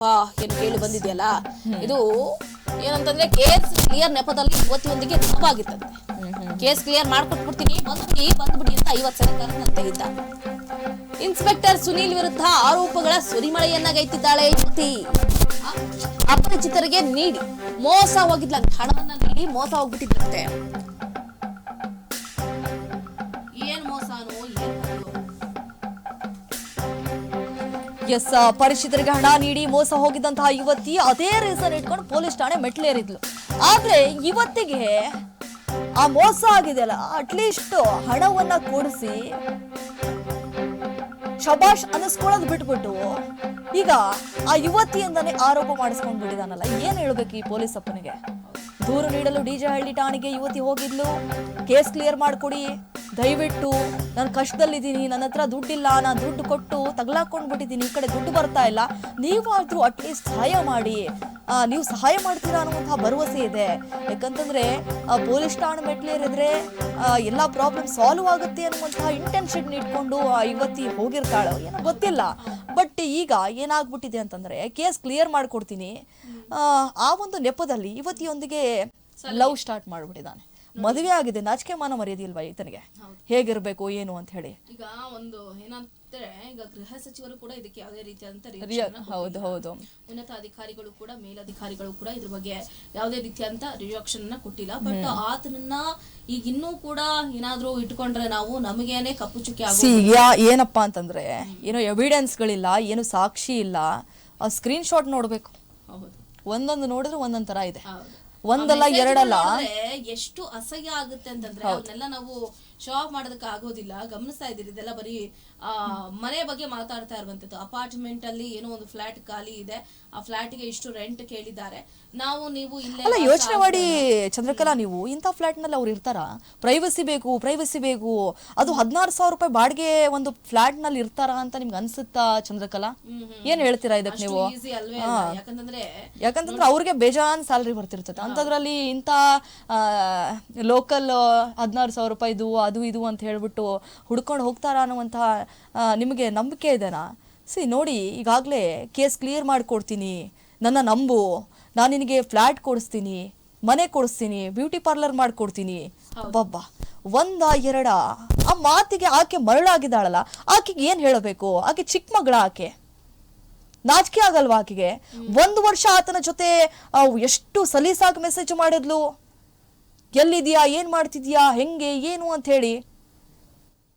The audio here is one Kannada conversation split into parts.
ಏನು ಕೇಳಿ ಬಂದಿದೆಯಲ್ಲ? ಇದು ಏನಂತಂದ್ರೆ ಕೇಸ್ ಕ್ಲಿಯರ್ ನೆಪದಲ್ಲಿ ಯುವತಿಯೊಂದಿಗೆ ತಪ್ಪಾಗಿತ್ತಂತೆ ಕೇಸ್ ಕ್ಲಿಯರ್ ಮಾಡ್ಕೊಟ್ಬಿಡ್ತೀನಿ ಬಂದ್ಬಿಡಿ ಬಂದ್ಬಿಡಿ ಅಂತ ಐವತ್ ಸಲ ಕರೆದಂತೆ ಇದ್ದ ಇನ್ಸ್ಪೆಕ್ಟರ್ ಸುನೀಲ್ ವಿರುದ್ಧ ಆರೋಪಗಳ ಸುರಿಮಳೆಯನ್ನಾಗೈತಿದ್ದಾಳೆ ಯುವತಿ. ಆ, ಅಪರಿಚಿತರಿಗೆ ನೀಡಿ ಮೋಸ ಹೋಗಿದ್ಲಂತೆ ಹಣವನ್ನ ನೀಡಿ ಮೋಸ ಹೋಗ್ಬಿಟ್ಟಿದ್ದಂತೆ ಎಸ್ ಪರಿಚಿತರಿಗೆ ಹಣ ನೀಡಿ ಮೋಸ ಹೋಗಿದ್ದಂತಹ ಯುವತಿ ಅದೇ ರೀಸನ್ ಇಟ್ಕೊಂಡು ಪೊಲೀಸ್ ಠಾಣೆ ಮೆಟ್ಲೇರಿದ್ಲು ಆದ್ರೆ ಇವತ್ತಿಗೆ ಆ ಮೋಸ ಆಗಿದೆಯಲ್ಲ ಅಟ್ಲೀಸ್ಟ್ ಹಣವನ್ನ ಕೊಡಿಸಿ ಶಬಾಷ್ ಅನಿಸ್ಕೊಳ್ಳೋದು ಬಿಟ್ಬಿಟ್ಟು ಈಗ ಆ ಯುವತಿಯಿಂದಾನೇ ಆರೋಪ ಮಾಡಿಸ್ಕೊಂಡು ಬಿಟ್ಟಿದಾನಲ್ಲ ಏನ್ ಹೇಳ್ಬೇಕು ಈ ಪೊಲೀಸ್ ಅಪ್ಪನಿಗೆ? ದೂರು ನೀಡಲು ಡಿಜೆ ಹಳ್ಳಿ ಠಾಣೆಗೆ ಯುವತಿ ಹೋಗಿದ್ಲು, ಕೇಸ್ ಕ್ಲಿಯರ್ ಮಾಡ್ಕೊಡಿ. ದಯವಿಟ್ಟು ನಾನು ಕಷ್ಟದಲ್ಲಿದ್ದೀನಿ ನನ್ನ ಹತ್ರ ದುಡ್ಡಿಲ್ಲ ನಾನು ದುಡ್ಡು ಕೊಟ್ಟು ತಗ್ಲಾಕೊಂಡ್ಬಿಟ್ಟಿದ್ದೀನಿ ಈ ಕಡೆ ದುಡ್ಡು ಬರ್ತಾ ಇಲ್ಲ. ನೀವಾದರೂ ಅಟ್ಲೀಸ್ಟ್ ಸಹಾಯ ಮಾಡಿ. ನೀವು ಸಹಾಯ ಮಾಡ್ತೀರಾ ಅನ್ನುವಂತಹ ಭರವಸೆ ಇದೆ. ಯಾಕಂತಂದ್ರೆ ಆ, ಪೊಲೀಸ್ ಠಾಣೆ ಮೆಟ್ಲೇರಿದ್ರೆ ಎಲ್ಲ ಪ್ರಾಬ್ಲಮ್ ಸಾಲ್ವ್ ಆಗುತ್ತೆ ಅನ್ನುವಂತಹ ಇಂಟೆನ್ಷನ್ ಇಟ್ಕೊಂಡು ಆ ಯುವತಿ ಹೋಗಿರ್ತಾಳೆ ಏನೋ ಗೊತ್ತಿಲ್ಲ. ಬಟ್ ಈಗ ಏನಾಗ್ಬಿಟ್ಟಿದೆ ಅಂತಂದ್ರೆ ಕೇಸ್ ಕ್ಲಿಯರ್ ಮಾಡಿಕೊಡ್ತೀನಿ. ಆ, ಆ ಒಂದು ನೆಪದಲ್ಲಿ ಯುವತಿಯೊಂದಿಗೆ ಲವ್ ಸ್ಟಾರ್ಟ್ ಮಾಡ್ಬಿಟ್ಟಿದ್ದಾನೆ. ಮದುವೆ ಆಗಿದೆ ನಾಚಿಕೆ ಮಾನ ಮರ್ಯಾದಿಲ್ವಾ ಈತನಿಗೆ? ಹೇಗಿರ್ಬೇಕು ಏನು ಅಂತ ಹೇಳಿ. ಈಗ ಒಂದು ಏನಂತಾರೆ ಈಗ ಗೃಹ ಸಚಿವರು ಕೂಡ ಇದಕ್ಕೆ ಯಾವುದೇ ರೀತಿಯಾದಂತ ಹೌದು ಹೌದು. ಉನ್ನತ ಅಧಿಕಾರಿಗಳು ಕೂಡ ಮೇಲಧಿಕಾರಿಗಳು ಕೂಡ ಇದ್ರ ಬಗ್ಗೆ ಯಾವುದೇ ರೀತಿಯಾದಂತ ರಿಯಾಕ್ಷನ್ ಅನ್ನ ಕೊಟ್ಟಿಲ್ಲ. ಬಟ್ ಆತನನ್ನ ಈಗ ಇನ್ನೂ ಕೂಡ ಏನಾದ್ರೂ ಇಟ್ಕೊಂಡ್ರೆ ನಾವು ನಮಗೇನೆ ಕಪ್ಪು ಚುಕ್ಕಿ ಆಗೋ ಯಾ ಏನಪ್ಪಾ ಅಂತಂದ್ರೆ ಏನೋ ಎವಿಡೆನ್ಸ್ ಗಳಿಲ್ಲ ಏನು ಸಾಕ್ಷಿ ಇಲ್ಲ. ಆ ಸ್ಕ್ರೀನ್ ಶಾಟ್ ನೋಡ್ಬೇಕು ಒಂದೊಂದು ನೋಡಿದ್ರೆ ಒಂದೊಂದ್ ತರ ಇದೆ. ಒಂದಲ್ಲ ಎರಡಲ್ಲ? ಎಷ್ಟು ಅಸಹ್ಯ ಆಗುತ್ತೆ ಅಂತಂದ್ರೆ ಅವನ್ನೆಲ್ಲ ನಾವು ಶೋ ಆಫ್ ಮಾಡೋದಕ್ಕೆ ಆಗೋದಿಲ್ಲ ಗಮನಿಸ್ತಾ ಇದ್ದೀರಿ ಇದೆಲ್ಲ ಬರೀ ಆ ಮನೆ ಬಗ್ಗೆ ಮಾತಾಡ್ತಾ ಇರುವಂತದ್ದು ಅಪಾರ್ಟ್ಮೆಂಟ್ ಅಲ್ಲಿ ಏನೋ ಒಂದು ಫ್ಲಾಟ್ ಖಾಲಿ ಇದೆ ಆ ಫ್ಲಾಟ್ಗೆ ಇಷ್ಟು ರೆಂಟ್ ಕೇಳಿದ್ದಾರೆ. ನಾವು ನೀವು ಇಲ್ಲೇ ಅಲ್ಲ ಯೋಚನೆ ಮಾಡಿ ಚಂದ್ರಕಲಾ ನೀವು ಇಂಥ ಫ್ಲಾಟ್ನಲ್ಲಿ ಅವ್ರು ಇರ್ತಾರ? ಪ್ರೈವಸಿ ಬೇಕು ಪ್ರೈವಸಿ ಬೇಕು. ಅದು ಹದಿನಾರು ಸಾವಿರ ರೂಪಾಯಿ ಬಾಡಿಗೆ ಒಂದು ಫ್ಲಾಟ್ನಲ್ಲಿ ಇರ್ತಾರ ಅಂತ ನಿಮ್ಗೆ ಅನ್ಸುತ್ತಾ ಚಂದ್ರಕಲಾ. ಏನ್ ಹೇಳ್ತೀರಾ ಇದಕ್ಕೆ ನೀವು? ಈಸಿ ಅಲ್ವೇ ಅಲ್ಲ. ಯಾಕಂತಂದ್ರೆ ಯಾಕಂತಂದ್ರೆ ಅವ್ರಿಗೆ ಬೇಜಾನ್ ಸ್ಯಾಲ್ರಿ ಬರ್ತಿರ್ತದೆ. ಅಂತದ್ರಲ್ಲಿ ಇಂಥ ಲೋಕಲ್ ಹದಿನಾರು ಸಾವಿರ ರೂಪಾಯಿದು ಅದು ಇದು ಅಂತ ಹೇಳಿಬಿಟ್ಟು ಹುಡ್ಕೊಂಡು ಹೋಗ್ತಾರ ಅನ್ನುವಂತಹ ನಿಮಗೆ ನಂಬಿಕೆ ಇದೆನಾ? ಸಿ ನೋಡಿ ಈಗಾಗಲೇ ಕೇಸ್ ಕ್ಲಿಯರ್ ಮಾಡಿಕೊಡ್ತೀನಿ. ನನ್ನ ನಂಬು. ನಾನು ನಿನಗೆ ಫ್ಲ್ಯಾಟ್ ಕೊಡಿಸ್ತೀನಿ. ಮನೆ ಕೊಡಿಸ್ತೀನಿ. ಬ್ಯೂಟಿ ಪಾರ್ಲರ್ ಮಾಡಿಕೊಡ್ತೀನಿ. ಬಬ್ಬ ಒಂದ ಎರಡ. ಆ ಮಾತಿಗೆ ಆಕೆ ಮರಳಾಗಿದ್ದಾಳಲ್ಲ ಆಕೆಗೆ ಏನು ಹೇಳಬೇಕು? ಆಕೆ ಚಿಕ್ಕ ಮಗಳ ಆಕೆ. ನಾಚಿಕೆ ಆಗಲ್ವಾ ಆಕೆಗೆ? ಒಂದು ವರ್ಷ ಆತನ ಜೊತೆ ಎಷ್ಟು ಸಲೀಸಾಗಿ ಮೆಸೇಜ್ ಮಾಡಿದ್ಲು? ಎಲ್ಲಿದ್ಯಾ ಏನು ಮಾಡ್ತಿದ್ಯಾ ಹೆಂಗೆ? ಏನು ಅಂತ ಹೇಳಿ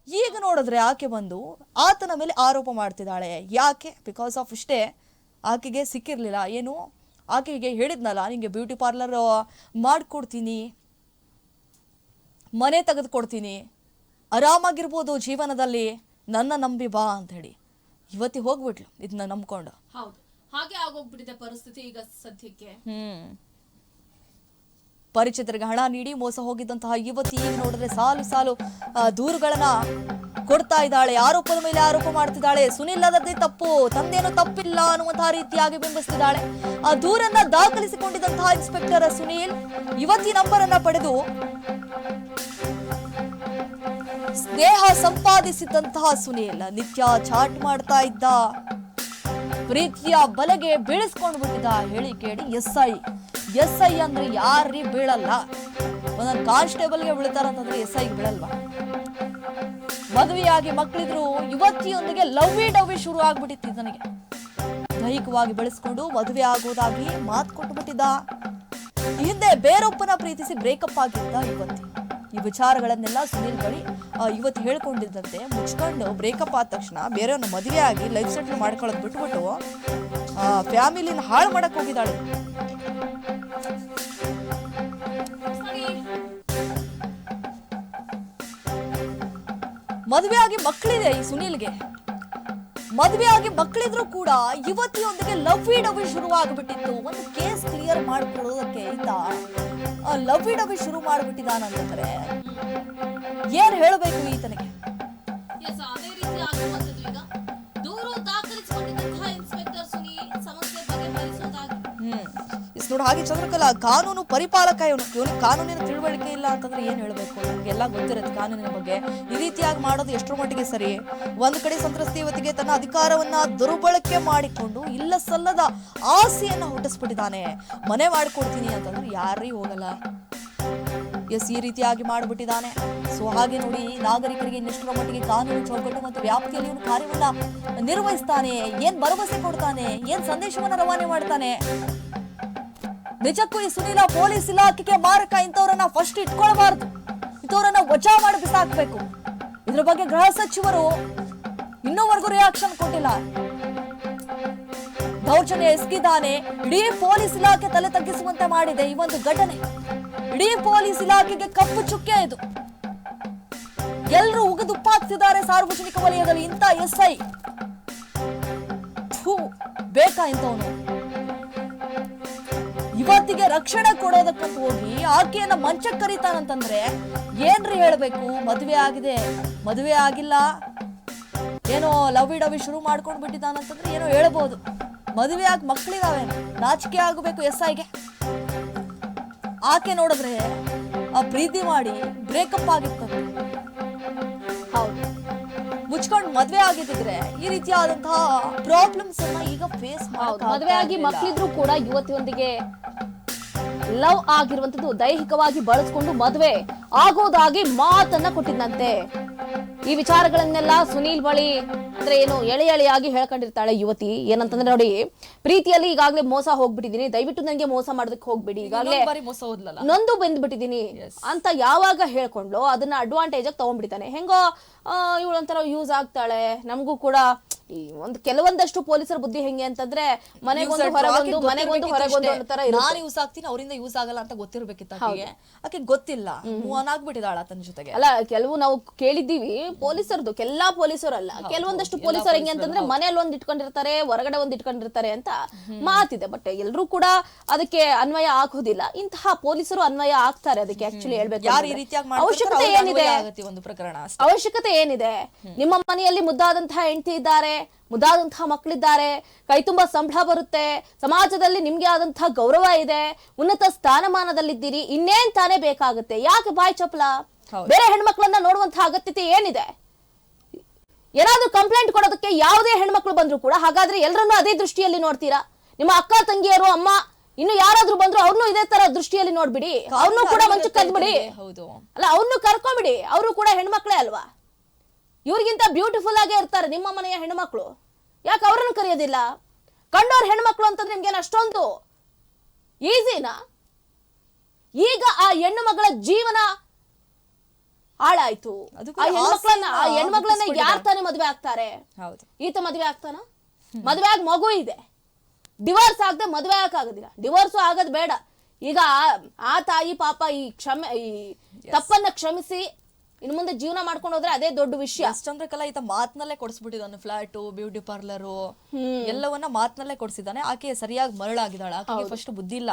ಈಗ ನೋಡಿದ್ರೆ ಆಕೆ ಬಂದು ಆತನ ಮೇಲೆ ಆರೋಪ ಮಾಡ್ತಿದ್ದಾಳೆ. ಯಾಕೆ? ಬಿಕಾಸ್ ಆಫ್ ಇಷ್ಟೇ ಆಕೆಗೆ ಸಿಕ್ಕಿರಲಿಲ್ಲ. ಏನು? ಆಕೆಗೆ ಹೇಳಿದ್ನಲ್ಲ ನಿಂಗೆ ಬ್ಯೂಟಿ ಪಾರ್ಲರ್ ಮಾಡಿಕೊಡ್ತೀನಿ. ಮನೆ ತೆಗೆದುಕೊಡ್ತೀನಿ. ಆರಾಮಾಗಿರ್ಬೋದು ಜೀವನದಲ್ಲಿ. ನನ್ನ ನಂಬಿ ಬಾ ಅಂತ ಹೇಳಿ. ಇವತ್ತಿ ಹೋಗ್ಬಿಟ್ಲು. ಇದನ್ನ ನಂಬ್ಕೊಂಡು. ಹೌದು. ಹಾಗೆ ಆಗೋಗ್ಬಿಟ್ಟಿದೆ ಪರಿಸ್ಥಿತಿ ಈಗ ಸದ್ಯಕ್ಕೆ. ಹ್ಮ್. ಪರಿಚಿತರಿಗೆ ಹಣ ನೀಡಿ ಮೋಸ ಹೋಗಿದ್ದಂತಹ ಯುವತಿ ನೋಡಿದ್ರೆ ಸಾಲು ಸಾಲು ದೂರುಗಳನ್ನ ಕೊಡ್ತಾ ಇದ್ದಾಳೆ. ಆರೋಪದ ಮೇಲೆ ಆರೋಪ ಮಾಡ್ತಿದ್ದಾಳೆ. ಸುನಿಲ್ ಅದರದೇ ತಪ್ಪು. ತಂದೇನು ತಪ್ಪಿಲ್ಲ ಅನ್ನುವಂತಹ ರೀತಿಯಾಗಿ ಬಿಂಬಿಸ್ತಿದ್ದಾಳೆ. ಆ ದೂರನ್ನ ದಾಖಲಿಸಿಕೊಂಡಿದ್ದಂತಹ ಇನ್ಸ್ಪೆಕ್ಟರ್ ಸುನೀಲ್ ಯುವತಿ ನಂಬರ್ ಅನ್ನ ಪಡೆದು ಸ್ನೇಹ ಸಂಪಾದಿಸಿದಂತಹ ಸುನೀಲ್ ನಿತ್ಯ ಚಾಟ್ ಮಾಡ್ತಾ ಇದ್ದ. ಪ್ರೀತಿಯ ಬಲೆಗೆ ಬೀಳಿಸ್ಕೊಂಡು ಬಿಟ್ಟಿದ್ದ ಹೇಳಿ ಕೇಳಿ, ಎಸ್ ಐ. ಎಸ್ ಐ ಅಂದ್ರೆ ಯಾರೀ ಬೀಳಲ್ಲ. ಒಂದೊಂದು ಕಾನ್ಸ್ಟೇಬಲ್ಗೆ ಬೀಳ್ತಾರಂತಂದ್ರೆ ಎಸ್ ಐಗೆ ಬೀಳಲ್ವಾ? ಮದುವೆಯಾಗಿ ಮಕ್ಕಳಿದ್ರು ಯುವತಿಯೊಂದಿಗೆ ಲವ್ವಿ ಡವ್ವಿ ಶುರು ಆಗ್ಬಿಟ್ಟಿತ್ತು ನನಗೆ ದೈಹಿಕವಾಗಿ ಬೆಳೆಸ್ಕೊಂಡು ಮದುವೆ ಆಗೋದಾಗಿ ಮಾತು ಕೊಟ್ಟುಬಿಟ್ಟಿದ್ದ ಈ ಹಿಂದೆ ಬೇರೊಬ್ಬನ ಪ್ರೀತಿಸಿ ಬ್ರೇಕಪ್ ಆಗಿದ್ದ ಯುವತಿ. ಈ ವಿಚಾರಗಳನ್ನೆಲ್ಲ ಸುನೀಲ್ ಬಳಿ ಯುವತಿ ಹೇಳ್ಕೊಂಡಿದ್ದಂತೆ ಮುಚ್ಕೊಂಡು ಬ್ರೇಕಪ್ ಆದ ತಕ್ಷಣ ಬೇರೆಯವ್ರನ್ನ ಮದುವೆ ಆಗಿ ಲೈಫ್ ಸೆಟ್ಲ್ ಮಾಡ್ಕೊಳ್ಳೋದು ಬಿಟ್ಬಿಟ್ಟು ಫ್ಯಾಮಿಲಿನ ಹಾಳು ಮಾಡಕ್ ಹೋಗಿದ್ದಾಳೆ. ಮದುವೆ ಆಗಿ ಮಕ್ಕಳಿದೆ ಈ ಸುನೀಲ್ಗೆ. ಮದುವೆ ಆಗಿ ಮಕ್ಕಳಿದ್ರು ಕೂಡ ಯುವತಿಯೊಂದಿಗೆ ಲವ್ ಡವಿ ಶುರು ಆಗ್ಬಿಟ್ಟಿತ್ತು ಒಂದು ಕೇಸ್ ಕ್ಲಿಯರ್ ಮಾಡ್ಕೊಳ್ಳೋದಕ್ಕೆ ಈತ ಲವ್ ಡವಿ ಶುರು ಮಾಡ್ಬಿಟ್ಟಿದಾನಂತಂದ್ರೆ ಏನ್ ಹೇಳಬೇಕು ಈತನಿಗೆ? ನೋಡು, ಹಾಗೆ ಚಂದ್ರಕಲಾ ಕಾನೂನು ಪರಿಪಾಲಕ ಇವನು. ಇವನು ಕಾನೂನಿನ ತಿಳುವಳಿಕೆ ಇಲ್ಲ ಅಂತಂದ್ರೆ ಏನ್ ಹೇಳ್ಬೇಕು? ನಮ್ಗೆಲ್ಲ ಗೊತ್ತಿರುತ್ತೆ ಕಾನೂನಿನ ಬಗ್ಗೆ. ಈ ರೀತಿಯಾಗಿ ಮಾಡೋದು ಎಷ್ಟರ ಮಟ್ಟಿಗೆ ಸರಿ? ಒಂದ್ ಕಡೆ ಸಂತ್ರಸ್ತ ಯುವತಿಗೆ ತನ್ನ ಅಧಿಕಾರವನ್ನ ದುರ್ಬಳಕೆ ಮಾಡಿಕೊಂಡು ಇಲ್ಲ ಸಲ್ಲದ ಆಸೆಯನ್ನ ಹುಟ್ಟಿಸ್ಬಿಟ್ಟಿದ್ದಾನೆ. ಮನೆ ಮಾಡ್ಕೊಡ್ತೀನಿ ಅಂತಂದ್ರೆ ಯಾರೀ ಹೋಗಲ್ಲ? ಎಸ್, ಈ ರೀತಿಯಾಗಿ ಮಾಡಿಬಿಟ್ಟಿದ್ದಾನೆ. ಸೊ ಹಾಗೆ ನೋಡಿ, ನಾಗರಿಕರಿಗೆ ಇನ್ನೆಷ್ಟರ ಮಟ್ಟಿಗೆ ಕಾನೂನು ಚೌಕಟ್ಟು ಮತ್ತು ವ್ಯಾಪ್ತಿಯಲ್ಲಿ ಇವನು ಕಾರ್ಯವನ್ನ ನಿರ್ವಹಿಸ್ತಾನೆ. ಏನ್ ಭರವಸೆ ಕೊಡ್ತಾನೆ? ಏನ್ ಸಂದೇಶವನ್ನ ರವಾನೆ ಮಾಡ್ತಾನೆ? ನಿಜಕ್ಕೂ ಈ ಸುನೀಲ ಪೊಲೀಸ್ ಇಲಾಖೆಗೆ ಮಾರಕ. ಇಂಥವ್ರನ್ನ ಫಸ್ಟ್ ಇಟ್ಕೊಳ್ಬಾರ್ದು. ಇಂಥವ್ರನ್ನ ವಜಾ ಮಾಡಿ ಬಿಸಾಕ್ಬೇಕು ಇದ್ರ ಬಗ್ಗೆ ಗೃಹ ಸಚಿವರು ಇನ್ನೂವರೆಗೂ ರಿಯಾಕ್ಷನ್ ಕೊಟ್ಟಿಲ್ಲ. ದೌರ್ಜನ್ಯ ಎಸಗಿದ್ದಾನೆ. ಇಡೀ ಪೊಲೀಸ್ ಇಲಾಖೆ ತಲೆ ತಗ್ಗಿಸುವಂತೆ ಮಾಡಿದೆ ಈ ಒಂದು ಘಟನೆ. ಇಡೀ ಪೊಲೀಸ್ ಇಲಾಖೆಗೆ ಕಪ್ಪು ಚುಕ್ಕೆ ಇದು. ಎಲ್ಲರೂ ಉಗಿದುಪ್ಪಾಗ್ತಿದ್ದಾರೆ ಸಾರ್ವಜನಿಕ ವಲಯದಲ್ಲಿ ಇಂಥ ಎಸ್ ಐ ಬೇಕಾ ಇಂಥವನು? ಇವತ್ತಿಗೆ ರಕ್ಷಣೆ ಕೊಡೋದಕ್ಕಂತ ಹೋಗಿ ಆಕೆಯನ್ನ ಮಂಚಕ್ಕೆ ಕರೀತಾನಂತಂದ್ರೆ ಏನ್ರಿ ಹೇಳ್ಬೇಕು? ಮದುವೆ ಆಗಿದೆ. ಮದುವೆ ಆಗಿಲ್ಲ. ಏನೋ ಲವ್ ಡವಿ ಶುರು ಮಾಡ್ಕೊಂಡು ಬಿಟ್ಟಿದ್ದಾನಂತಂದ್ರೆ ಏನೋ ಹೇಳ್ಬೋದು. ಮದುವೆ ಆಗಿ ಮಕ್ಕಳಿದಾವೆ ನಾಚಿಕೆ ಆಗಬೇಕು ಎಸ್ ಐಗೆ ಆಕೆ ನೋಡಿದ್ರೆ ಆ ಪ್ರೀತಿ ಮಾಡಿ ಬ್ರೇಕಪ್ ಆಗಿರ್ತದೆ ಹೌದು. ಮುಚ್ಕೊಂಡು ಮದ್ವೆ ಆಗಿದ್ರೆ ಈ ರೀತಿಯಾದಂತಹ ಪ್ರಾಬ್ಲಮ್ಸ್ ಅನ್ನ ಈಗ ಫೇಸ್ ಮಾಡ್ತಾರೆ ಮದುವೆ ಆಗಿ ಮಕ್ಕಳಿದ್ರು ಕೂಡ ಯುವತಿಯೊಂದಿಗೆ ಲವ್ ಆಗಿರುವಂತದ್ದು ದೈಹಿಕವಾಗಿ ಬಳಸ್ಕೊಂಡು ಮದುವೆ ಆಗೋದಾಗಿ ಮಾತನ್ನ ಕೊಟ್ಟಿದ್ದಂತೆ ಈ ವಿಚಾರಗಳನ್ನೆಲ್ಲ ಸುನೀಲ್ ಬಳಿ ಅಂದ್ರೆ ಏನು ಎಳೆ ಎಳೆಯಾಗಿ ಹೇಳ್ಕೊಂಡಿರ್ತಾಳೆ ಯುವತಿ. ಏನಂತಂದ್ರೆ ನೋಡಿ ಪ್ರೀತಿಯಲ್ಲಿ ಈಗಾಗಲೇ ಮೋಸ ಹೋಗ್ಬಿಟ್ಟಿದೀನಿ ದಯವಿಟ್ಟು ನನಗೆ ಮೋಸ ಮಾಡೋದಕ್ಕೆ ಹೋಗ್ಬಿಡಿ. ಈಗಾಗಲೇ ನೊಂದು ಬಂದ್ಬಿಟ್ಟಿದೀನಿ ಅಂತ ಯಾವಾಗ ಹೇಳ್ಕೊಂಡ್ಲೋ ಅದನ್ನ ಅಡ್ವಾಂಟೇಜ್ ಆಗಿ ತಗೊಂಡ್ಬಿಡ್ತಾನೆ. ಹೆಂಗೋ ಇವಳು ಒಂಥರ ಯೂಸ್ ಆಗ್ತಾಳೆ. ನಮಗೂ ಕೂಡ ಈ ಒಂದು ಕೆಲವೊಂದಷ್ಟು ಪೊಲೀಸರ ಬುದ್ಧಿ ಹೆಂಗೆ ಅಂತಂದ್ರೆ ಮನೆಗೊಂದು ಹೊರಗೊಂದು ಮನೆಗೊಂದು ಹೊರಗೊಂದು ತರ ನಾನು ಯೂಸ್ ಆಗ್ತೀನಿ ಅವರಿಂದ ಯೂಸ್ ಆಗಲ್ಲ ಅಂತ ಗೊತ್ತಿರ್ಬೇಕಿತ್ತು ಆಕೆಗೆ. ಆಕೆ ಗೊತ್ತಿಲ್ಲ. ಆಗ್ಬಿಟ್ಟಿದಾಳ ತನ್ನ ಜೊತೆಗೆ. ಅಲ್ಲ ಕೆಲವು ನಾವು ಕೇಳಿದ್ದೀವಿ ಪೊಲೀಸರದು ಎಲ್ಲಾ ಪೊಲೀಸರು ಅಲ್ಲ ಕೆಲವೊಂದಷ್ಟು ಪೊಲೀಸರು ಹೆಂಗೆ ಅಂತಂದ್ರೆ ಮನೇಲಿ ಒಂದ್ ಇಟ್ಕೊಂಡಿರ್ತಾರೆ ಹೊರಗಡೆ ಒಂದ್ ಇಟ್ಕೊಂಡಿರ್ತಾರೆ ಅಂತ ಮಾತಿದೆ. ಬಟ್ ಎಲ್ಲರೂ ಕೂಡ ಅದಕ್ಕೆ ಅನ್ವಯ ಆಗೋದಿಲ್ಲ. ಇಂತಹ ಪೊಲೀಸರು ಅನ್ವಯ ಆಗ್ತಾರೆ ಅದಕ್ಕೆ ಆಕ್ಚುಲಿ ಹೇಳ್ಬೇಕು ಯಾರು ಈ ರೀತಿಯಾಗಿ ಅವಶ್ಯಕತೆ ಏನಿದೆ? ಒಂದು ಪ್ರಕರಣ ಅವಶ್ಯಕತೆ ಏನಿದೆ? ನಿಮ್ಮ ಮನೆಯಲ್ಲಿ ಮುದ್ದಾದಂತಹ ಹೆಂಡತಿ ಇದ್ದಾರೆ ಮುದ್ದಾದಂತಹ ಮಕ್ಕಳಿದ್ದಾರೆ. ಕೈ ತುಂಬಾ ಸಂಬಳ ಬರುತ್ತೆ. ಸಮಾಜದಲ್ಲಿ ನಿಮ್ಗೆ ಆದಂತಹ ಗೌರವ ಇದೆ. ಉನ್ನತ ಸ್ಥಾನಮಾನದಲ್ಲಿದ್ದೀರಿ. ಇನ್ನೇನ್ ತಾನೇ ಬೇಕಾಗುತ್ತೆ. ಯಾಕೆ ಬಾಯ್ ಚಪ್ಪಲ? ಬೇರೆ ಹೆಣ್ಮಕ್ಳನ್ನ ನೋಡುವಂತಹ ಅಗತ್ಯತೆ ಏನಿದೆ? ಏನಾದ್ರೂ ಕಂಪ್ಲೇಂಟ್ ಕೊಡೋದಕ್ಕೆ ಯಾವುದೇ ಹೆಣ್ಮಕ್ಳು ಬಂದ್ರು ಕೂಡ ಹಾಗಾದ್ರೆ ಎಲ್ಲರನ್ನೂ ಅದೇ ದೃಷ್ಟಿಯಲ್ಲಿ ನೋಡ್ತೀರಾ? ನಿಮ್ಮ ಅಕ್ಕ ತಂಗಿಯರು ಅಮ್ಮ ಇನ್ನು ಯಾರಾದ್ರೂ ಬಂದ್ರು ಅವ್ರನ್ನೂ ಇದೇ ತರ ದೃಷ್ಟಿಯಲ್ಲಿ ನೋಡ್ಬಿಡಿ. ಅವ್ರನ್ನೂ ಕೂಡ ಮಂಚಕ್ಕೆ ಕದ್ಬಿಡಿ. ಹೌದು. ಅಲ್ಲ ಅವ್ರನ್ನೂ ಕರ್ಕೊಂಬಿಡಿ. ಅವರು ಕೂಡ ಹೆಣ್ಮಕ್ಳೇ ಅಲ್ವಾ? ಇವ್ರಿಗಿಂತ ಬ್ಯೂಟಿಫುಲ್ ಆಗೇ ಇರ್ತಾರೆ ನಿಮ್ಮ ಮನೆಯ ಹೆಣ್ಮಕ್ಳು. ಯಾಕೆ ಅವ್ರನ್ನ ಕರೆಯೋದಿಲ್ಲ? ಕಂಡೋರ್ ಹೆಣ್ಮಕ್ಳು ಅಂತಂದ್ರೆ ನಿಮ್ಗೇನು ಅಷ್ಟೊಂದು ಈಸಿನಾ ಈಗ ಆ ಹೆಣ್ಣು ಮಗಳ ಜೀವನ ಹಾಳಾಯ್ತು. ಆ ಹೆಣ್ಮಕ್ಳನ್ನ ಆ ಹೆಣ್ಮಕ್ಳನ್ನ. ಯಾರ್ ತಾನೇ ಮದ್ವೆ ಆಗ್ತಾರೆ? ಈತ ಮದ್ವೆ ಆಗ್ತಾನ? ಮದ್ವೆ ಆಗ ಮಗು ಇದೆ. ಡಿವೋರ್ಸ್ ಆಗದೆ ಮದ್ವೆ ಆಗೋದಿಲ್ಲ ಡಿವೋರ್ಸು ಆಗೋದ್ ಬೇಡ. ಈಗ ಆ- ಆ ತಾಯಿ ಪಾಪ ಈ ಕ್ಷಮೆ ಈ ತಪ್ಪನ್ನ ಕ್ಷಮಿಸಿ ಇನ್ನು ಮುಂದೆ ಜೀವನ ಮಾಡ್ಕೊಂಡು ಹೋದ್ರೆ ಅದೇ ದೊಡ್ಡ ವಿಷಯ. ಚಂದ್ರಕಲಾ ಈತ ಮಾತ್ನಲ್ಲೇ ಕೊಡಿಸ್ಬಿಟ್ಟಿದ್ದಾನೆ ಫ್ಲಾಟು ಬ್ಯೂಟಿ ಪಾರ್ಲರು ಎಲ್ಲವನ್ನ ಮಾತ್ನಲ್ಲೇ ಕೊಡಿಸಿದ್ದಾನೆ. ಆಕೆ ಸರಿಯಾಗಿ ಮರಳಾಗಿದ್ದಾಳೆ. ಆಕೆ ಫಸ್ಟ್ ಬುದ್ಧಿ ಇಲ್ಲ.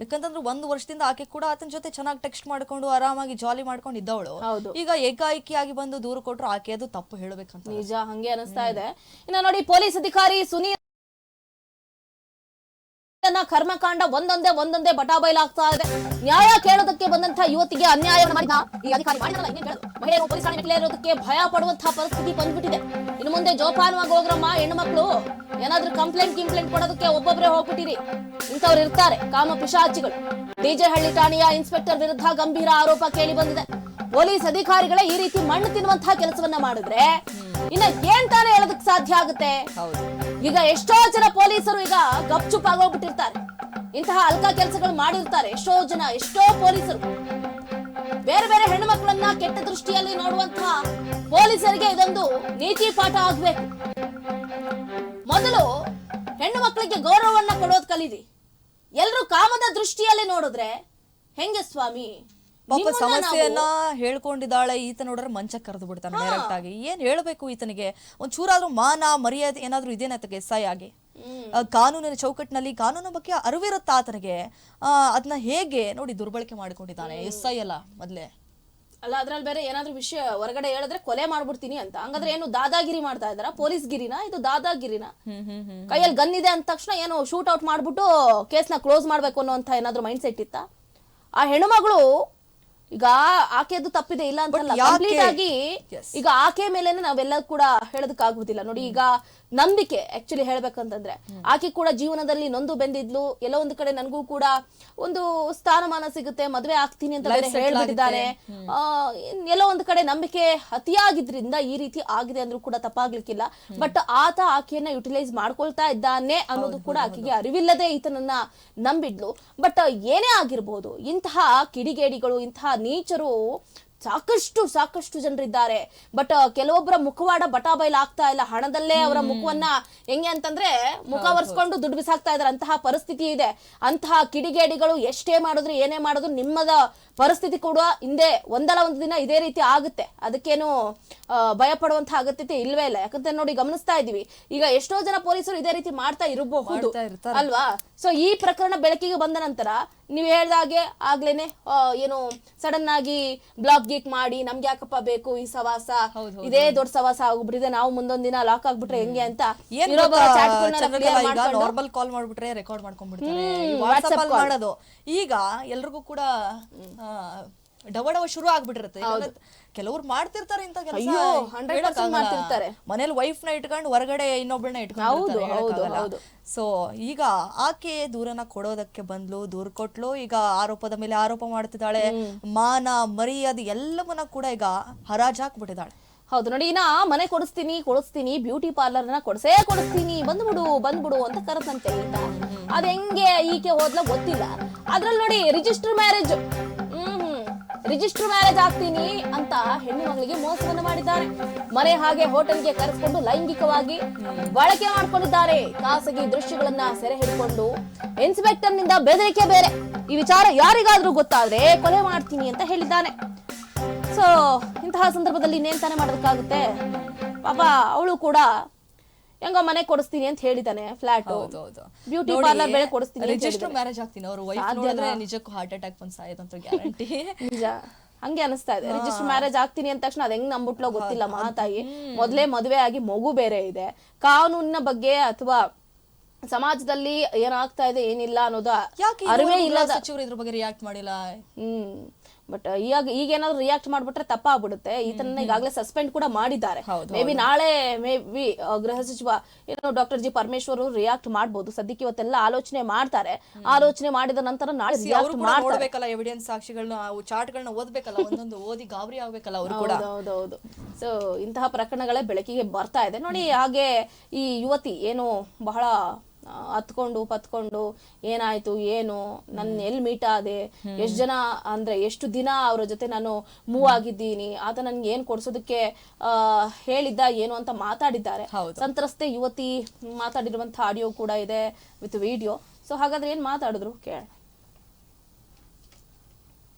ಯಾಕಂತಂದ್ರೆ ಒಂದು ವರ್ಷದಿಂದ ಆಕೆ ಕೂಡ ಆತನ ಜೊತೆ ಚೆನ್ನಾಗಿ ಟೆಕ್ಸ್ಟ್ ಮಾಡ್ಕೊಂಡು ಆರಾಮಾಗಿ ಜಾಲಿ ಮಾಡ್ಕೊಂಡು ಇದ್ದವಳು. ಈಗ ಏಕಾಏಕಿಯಾಗಿ ಬಂದು ದೂರು ಕೊಟ್ರು ಆಕೆ ಅದು ತಪ್ಪು ಹೇಳ್ಬೇಕಂತ. ನಿಜ ಹಂಗೆ ಅನಿಸ್ತಾ ಇದೆ. ಇನ್ನ ನೋಡಿ ಪೊಲೀಸ್ ಅಧಿಕಾರಿ ಸುನೀಲ್ ನ ಕರ್ಮಕಾಂಡ ಒಂದೊಂದೇ ಒಂದೊಂದೇ ಬಟಾಬೈಲಾಗ್ತಾ ಇದೆ. ನ್ಯಾಯ ಕೇಳೋದಕ್ಕೆ ಬಂದಂತಹ ಯುವತಿಗೆ ಅನ್ಯಾಯ ಮಾಡಿದ ಈ ಅಧಿಕಾರಿ ಮಹಿಳೆಯರು ಪೊಲೀಸ್ ಠಾಣೆ ಇರೋದಕ್ಕೆ ಭಯ ಪಡುವಂತಹ ಪರಿಸ್ಥಿತಿ ಬಂದ್ಬಿಟ್ಟಿದೆ. ಇನ್ನು ಮುಂದೆ ಜೋಪಾನವಾಗಿ ಹೋಗ್ರಮ್ಮ ಹೆಣ್ಮಕ್ಳು ಏನಾದ್ರೂ ಕಂಪ್ಲೇಂಟ್ ಗಿಂಪ್ಲೇಂಟ್ ಕೊಡೋದಕ್ಕೆ ಒಬ್ಬೊಬ್ಬರೇ ಹೋಗ್ಬಿಟ್ಟಿರಿ. ಇಂಥವ್ರು ಇರ್ತಾರೆ ಕಾಮ ಪಿಶಾಚಿಗಳು. ಡಿಜೆ ಹಳ್ಳಿ ಠಾಣೆಯ ಇನ್ಸ್ಪೆಕ್ಟರ್ ವಿರುದ್ಧ ಗಂಭೀರ ಆರೋಪ ಕೇಳಿ ಬಂದಿದೆ. ಪೊಲೀಸ್ ಅಧಿಕಾರಿಗಳೇ ಈ ರೀತಿ ಮಣ್ಣು ತಿನ್ನುವಂತಹ ಕೆಲಸವನ್ನ ಮಾಡಿದ್ರೆ ಇನ್ನ ಏನ್ ತಾನೇ ಹೇಳೋದಕ್ಕೆ ಸಾಧ್ಯ ಆಗುತ್ತೆ? ಹೌದು. ಈಗ ಎಷ್ಟೋ ಜನ ಪೊಲೀಸರು ಈಗ ಗಪ್ಚುಪ್ ಆಗೋಗ್ಬಿಟ್ಟಿರ್ತಾರೆ. ಇಂತಹ ಅಲ್ಕ ಕೆಲಸಗಳು ಮಾಡಿರ್ತಾರೆ ಎಷ್ಟೋ ಜನ, ಎಷ್ಟೋ ಪೊಲೀಸರು. ಬೇರೆ ಬೇರೆ ಹೆಣ್ಣು ಮಕ್ಕಳನ್ನ ಕೆಟ್ಟ ದೃಷ್ಟಿಯಲ್ಲಿ ನೋಡುವಂತಹ ಪೊಲೀಸರಿಗೆ ಇದೊಂದು ನೀತಿ ಪಾಠ ಆಗ್ಬೇಕು. ಮೊದಲು ಹೆಣ್ಣು ಮಕ್ಕಳಿಗೆ ಗೌರವವನ್ನ ಕೊಡೋದು ಕಲೀರಿ. ಎಲ್ರು ಕಾಮದ ದೃಷ್ಟಿಯಲ್ಲಿ ನೋಡಿದ್ರೆ, ಹೆಂಗೆ ಸ್ವಾಮಿ? ಪಾಪ ಸಮಸ್ಯೆಯನ್ನ ಹೇಳ್ಕೊಂಡಿದ್ದಾಳೆ ಈತ ನೋಡ್ರೆ ಮಂಚ ಕರೆದು ಬಿಡ್ತಾನೆ ಡೈರೆಕ್ಟ್ ಆಗಿ. ಏನ್ ಹೇಳ್ಬೇಕು ಈತನಿಗೆ? ಒಂದ್ ಚೂರಾದ್ರೂ ಮಾನ ಮರ್ಯಾದೆ ಏನಾದ್ರೂ ಎಸ್ ಐ ಆಗಿ ಕಾನೂನಿನ ಚೌಕಟ್ಟಿನಲ್ಲಿ ಕಾನೂನು ಬಗ್ಗೆ ಅರಿವಿರುತ್ತಾ ಆತನಿಗೆ? ಅದನ್ನ ಹೇಗೆ ನೋಡಿ ದುರ್ಬಳಕೆ ಮಾಡ್ಕೊಂಡಿದ್ದಾನೆ? ಎಸ್ ಐ ಅಲ್ಲ ಮೊದ್ಲೇ. ಅಲ್ಲ ಅದ್ರಲ್ಲಿ ಬೇರೆ ಏನಾದ್ರೂ ವಿಷಯ ಹೊರಗಡೆ ಹೇಳಿದ್ರೆ ಕೊಲೆ ಮಾಡ್ಬಿಡ್ತೀನಿ ಅಂತ. ಹಂಗಾದ್ರೆ ಏನು ದಾದಾಗಿರಿ ಮಾಡ್ತಾ ಇದಾರ ಪೊಲೀಸ್ ಗಿರಿನ ಇದು ದಾದಾಗಿರಿನ? ಕೈಯಲ್ಲಿ ಗನ್ ಇದೆ ಅಂದ ತಕ್ಷಣ ಏನು ಶೂಟ್ ಔಟ್ ಮಾಡ್ಬಿಟ್ಟು ಕೇಸ್ನ ಕ್ಲೋಸ್ ಮಾಡ್ಬೇಕು ಅನ್ನೋ ಏನಾದ್ರು ಮೈಂಡ್ ಸೆಟ್ ಇತ್ತ? ಆ ಹೆಣ್ಣುಮಗಳು ಈಗ ಆಕೆದು ತಪ್ಪಿದೆ ಇಲ್ಲ ಅಂತ ಕಂಪ್ಲೀಟ್ ಆಗಿ ಈಗ ಆಕೆ ಮೇಲೆನೆ ನಾವೆಲ್ಲ ಕೂಡ ಹೇಳೋದಕ್ಕಾಗುದಿಲ್ಲ ನೋಡಿ ಈಗ ನಂಬಿಕೆ ಆಕ್ಚುಲಿ ಹೇಳ್ಬೇಕಂತಂದ್ರೆ. ಆಕೆ ಕೂಡ ಜೀವನದಲ್ಲಿ ನೊಂದು ಬೆಂದಿದ್ಲು ಎಲ್ಲೋ ಒಂದು ಕಡೆ ನನಗೂ ಕೂಡ ಒಂದು ಸ್ಥಾನಮಾನ ಸಿಗುತ್ತೆ ಮದುವೆ ಆಗ್ತೀನಿ ಅಂತ ಹೇಳ್ಬಿಟ್ಟಿದ್ದಾರೆ. ಎಲ್ಲೋ ಒಂದು ಕಡೆ ನಂಬಿಕೆ ಅತಿಯಾಗಿದ್ರಿಂದ ಈ ರೀತಿ ಆಗಿದೆ ಅಂದ್ರೂ ಕೂಡ ತಪ್ಪಾಗ್ಲಿಕ್ಕಿಲ್ಲ. ಬಟ್ ಆತ ಆಕೆಯನ್ನ ಯುಟಿಲೈಸ್ ಮಾಡ್ಕೊಳ್ತಾ ಇದ್ದಾನೆ ಅನ್ನೋದು ಕೂಡ ಆಕೆಗೆ ಅರಿವಿಲ್ಲದೆ ಈತನನ್ನ ನಂಬಿದ್ಲು. ಬಟ್ ಏನೇ ಆಗಿರ್ಬೋದು ಇಂತಹ ಕಿಡಿಗೇಡಿಗಳು ಇಂತಹ ನೀಚರು ಸಾಕಷ್ಟು ಸಾಕಷ್ಟು ಜನರಿದ್ದಾರೆ. ಬಟ್ ಕೆಲವೊಬ್ಬರ ಮುಖವಾಡ ಬಟಾ ಆಗ್ತಾ ಇಲ್ಲ. ಹಣದಲ್ಲೇ ಅವರ ಮುಖವನ್ನ ಹೆಂಗೆ ಅಂತಂದ್ರೆ ಮುಖ ಒರೆಸ್ಕೊಂಡು ದುಡ್ಡು ಬಿಸಾಕ್ತಾ ಇದಾರೆ ಅಂತಹ ಪರಿಸ್ಥಿತಿ ಇದೆ. ಅಂತಹ ಕಿಡಿಗೇಡಿಗಳು ಎಷ್ಟೇ ಮಾಡಿದ್ರು ಏನೇ ಮಾಡಿದ್ರು ನಿಮ್ಮದ ಪರಿಸ್ಥಿತಿ ಕೂಡ ಹಿಂದೆ ಒಂದಲ್ಲ ಒಂದು ದಿನ ಇದೇ ರೀತಿ ಆಗುತ್ತೆ. ಅದಕ್ಕೇನು ಭಯ ಪಡುವಂತಹ ಅಗತ್ಯತೆ ಇಲ್ವೇ ಇಲ್ಲ. ಯಾಕಂದ್ರೆ ನೋಡಿ ಗಮನಿಸ್ತಾ ಇದೀವಿ ಈಗ ಎಷ್ಟೋ ಜನ ಪೊಲೀಸರು ಇದೇ ರೀತಿ ಮಾಡ್ತಾ ಇರಬಹುದು. ಅಲ್ವಾ? ಸೊ ಈ ಪ್ರಕರಣ ಬೆಳಕಿಗೆ ಬಂದ ನಂತರ ನೀವು ಹೇಳ್ದಾಗೆ ಆಗ್ಲೇನೆ ಏನು ಸಡನ್ ಆಗಿ ಬ್ಲಾಕ್ ಗೀಕ್ ಮಾಡಿ ನಮ್ಗೆ ಯಾಕಪ್ಪ ಬೇಕು ಈ ಸವಾಸ? ಇದೇ ದೊಡ್ಡ ಸವಾಸ ಆಗ್ಬಿಟ್ಟಿದೆ ನಾವು ಮುಂದೊಂದ್ ದಿನ ಲಾಕ್ ಆಗ್ಬಿಟ್ರೆ ಹೆಂಗೆ ಅಂತ ಏನ್ clear ಮಾಡ್ಕೊಂಡು- ನಾರ್ಮಲ್ ಕಾಲ್ ಮಾಡ್ಬಿಟ್ರೆ ರೆಕಾರ್ಡ್ ಮಾಡ್ಕೊಂಡ್ಬಿಡ್ತಾರೆ. ಹ್ಮ್, ವಾಟ್ಸ್ಆಪ್ WhatsApp ಅಲ್ಲಿ call. ಮಾಡೋದು. ಈಗ ಎಲ್ರಿಗೂ ಕೂಡ ಆ, ಡವ ಡವ ಶುರು ಆಗ್ಬಿಟ್ಟಿರುತ್ತೆ. ಕೆಲವ್ರು ಮಾಡ್ತಿರ್ತಾರೆ ಇಂತ ಕೆಲಸ. ಅಯ್ಯೋ, 100% ಮಾಡ್ತಿರ್ತಾರೆ. ಮನೇಲಿ ವೈಫ್ನ ಇಟ್ಕೊಂಡು ಹೊರಗಡೆ ಇನ್ನೊಬ್ಬಳನ್ನ ಹೌದು, ಹೌದು, ಹೌದು. ಸೊ ಈಗ ಆಕೆ ದೂರನ ಕೊಡೋದಕ್ಕೆ ಬಂದ್ಲು ದೂರ್ ಕೊಟ್ಲು. ಈಗ ಆರೋಪದ ಮೇಲೆ ಆರೋಪ ಮಾಡ್ತಿದ್ದಾಳೆ. ಮಾನ ಮರ್ಯಾದೆ ಎಲ್ಲವನ್ನ ಕೂಡ ಈಗ ಹರಾಜ್ ಹಾಕ್ಬಿಟ್ಟಿದ್ದಾಳೆ. ಹೌದು ನೋಡಿ ನಾ ಮನೆ ಕೊಡಿಸ್ತೀನಿ ಕೊಡಿಸ್ತೀನಿ ಬ್ಯೂಟಿ ಪಾರ್ಲರ್ನ ಕೊಡ್ಸೇ ಕೊಡಿಸ್ತೀನಿ ಬಂದ್ಬಿಡು ಬಂದ್ಬಿಡು ಅಂತ ಕರೆದಂತೆ ಈತ ಅದ್ ಹೆಂಗೆ ಈಕೆ ಹೋದ್ಲ ಗೊತ್ತಿಲ್ಲ. ಅದ್ರಲ್ಲಿ ನೋಡಿ ರಿಜಿಸ್ಟರ್ ಮ್ಯಾರೇಜ್ ರಿಜಿಸ್ಟರ್ ಮ್ಯಾರೇಜ್ ಆಗ್ತೀನಿ ಅಂತ ಹೆಣ್ಣು ಮಗಳಿಗೆ ಮೋಸವನ್ನು ಮಾಡಿದ್ದಾರೆ. ಮನೆ ಹಾಗೆ ಹೋಟೆಲ್ಗೆ ಕರೆಸ್ಕೊಂಡು ಲೈಂಗಿಕವಾಗಿ ಬಳಕೆ ಮಾಡ್ಕೊಂಡಿದ್ದಾರೆ. ಖಾಸಗಿ ದೃಶ್ಯಗಳನ್ನ ಸೆರೆ ಹಿಡಿಕೊಂಡು ಇನ್ಸ್ಪೆಕ್ಟರ್ನಿಂದ ಬೆದರಿಕೆ ಬೇರೆ. ಈ ವಿಚಾರ ಯಾರಿಗಾದ್ರೂ ಗೊತ್ತಾದ್ರೆ ಕೊಲೆ ಮಾಡ್ತೀನಿ ಅಂತ ಹೇಳಿದ್ದಾನೆ. ಸೊ ಇಂತಹ ಸಂದರ್ಭದಲ್ಲಿ ಇನ್ನೇನ್ ತಾನೇ ಮಾಡೋದಕ್ಕಾಗುತ್ತೆ? ಪಾಪ ಅವಳು ಕೂಡ ಹೆಂಗೋ ಮನೆ ಕೊಡಿಸ್ತೀನಿ ಅಂತ ಹೇಳಿದಾನೆ ಫ್ಲಾಟ್ ಹೌದೌದು. ಬ್ಯೂಟಿ ಪಾರ್ಲರ್ ಬೆಳೆ ಕೊಡಿಸ್ತೀನಿ ಅಂತ ರಿಜಿಸ್ಟರ್ ಹೇಳಿದಾನೆ. ಮ್ಯಾರೇಜ್ ಆಗ್ತೀನಿ. ಅವ್ರ ವೈಫ್ ಸಾಧ್ಯನಾ? ನೋಡಿದ್ರೆ ನಿಜಕ್ಕೂ ಹಾರ್ಟ್ ಅಟ್ಯಾಕ್ ಬಂದ್ ಸಾಯೋದಂತ ಗ್ಯಾರಂಟಿ ನಿಜ. ಹಂಗೆ ಅನಿಸ್ತಾ ಇದೆ. ರಿಜಿಸ್ಟರ್ ಮ್ಯಾರೇಜ್ ಆಗ್ತೀನಿ ಅಂದ ತಕ್ಷಣ ಅದ್ ಹೆಂಗ್ ನಂಬಿಟ್ಲೋ ಗೊತ್ತಿಲ್ಲ ಮಹಾತಾಯಿ ಮೊದ್ಲೇ ಮದುವೆ ಆಗಿ ಮಗು ಬೇರೆ ಇದೆ. ಕಾನೂನಿನ ಬಗ್ಗೆ ಅಥವಾ ಸಮಾಜದಲ್ಲಿ ಏನಾಗ್ತಾ ಇದೆ ಏನಿಲ್ಲ ಅನ್ನೋದು ಯಾಕೆ ಅರಿವೇ ಇಲ್ಲ ಇಲ್ಲದ ಸಚಿವರು ಇದ್ರ ಬಗ್ಗೆ ರಿಯಾಕ್ಟ್ ಮಾಡಿಲ್ಲ? ಹ್ಮ್. ಬಟ್ ಈಗ ಈಗ ಏನಾದ್ರು ರಿಯಾಕ್ಟ್ ಮಾಡ್ಬಿಟ್ರೆ ತಪ್ಪಾಗ್ಬಿಡುತ್ತೆ. ಈತನ ಈಗಾಗಲೇ ಸಸ್ಪೆಂಡ್ ಕೂಡ ಮಾಡಿದ್ದಾರೆ. ಹೌದು, ಮೇ ಬಿ ನಾಳೆ ಮೇ ಬಿ ಗೃಹ ಸಚಿವ ಏನೋ ಡಾಕ್ಟರ್ ಜಿ ಪರಮೇಶ್ವರ್ ರಿಯಾಕ್ಟ್ ಮಾಡ್ಬೋದು. ಸದ್ಯಕ್ಕೆ ಇವತ್ತೆಲ್ಲ ಆಲೋಚನೆ ಮಾಡ್ತಾರೆ. ಆಲೋಚನೆ ಮಾಡಿದ ನಂತರ ನಾಳೆ ರಿಯಾಕ್ಟ್ ಮಾಡ್ಬೇಕಲ್ಲ ಎವಿಡೆನ್ಸ್ ಸಾಕ್ಷಿಗಳನ್ನ ಚಾರ್ಟ್ಗಳನ್ನ ಓದ್ಬೇಕಲ್ಲ ಒಂದೊಂದು ಓದಿ ಗಾಬರಿ ಆಗ್ಬೇಕಲ್ಲ ಅವರು ಕೂಡ. ಹೌದೌದು ಸೊ ಇಂತಹ ಪ್ರಕರಣಗಳೇ ಬೆಳಕಿಗೆ ಬರ್ತಾ ಇದೆ. ನೋಡಿ ಹಾಗೆ ಈ ಯುವತಿ ಏನು ಬಹಳ ಹತ್ಕೊಂಡು ಪತ್ಕೊಂಡು ಏನಾಯ್ತು ಏನು ನನ್ನ ಎಲ್ಲಿ ಮೀಟ್ ಆದೆ ಎಷ್ಟು ಜನ ಅಂದ್ರೆ ಎಷ್ಟು ದಿನ ಅವ್ರ ಜೊತೆ ನಾನು ಮೂವ್ ಆಗಿದ್ದೀನಿ ಆತ ನನ್ಗೆ ಏನ್ ಕೊಡ್ಸೋದಕ್ಕೆ ಆ ಹೇಳಿದ್ದ ಏನು ಅಂತ ಮಾತಾಡಿದ್ದಾರೆ. ಸಂತ್ರಸ್ತೆ ಯುವತಿ ಮಾತಾಡಿರುವಂತ ಆಡಿಯೋ ಕೂಡ ಇದೆ ವಿತ್ ವಿಡಿಯೋ ಸೊ ಹಾಗಾದ್ರೆ ಏನ್ ಮಾತಾಡಿದ್ರು? ಕೇಳ.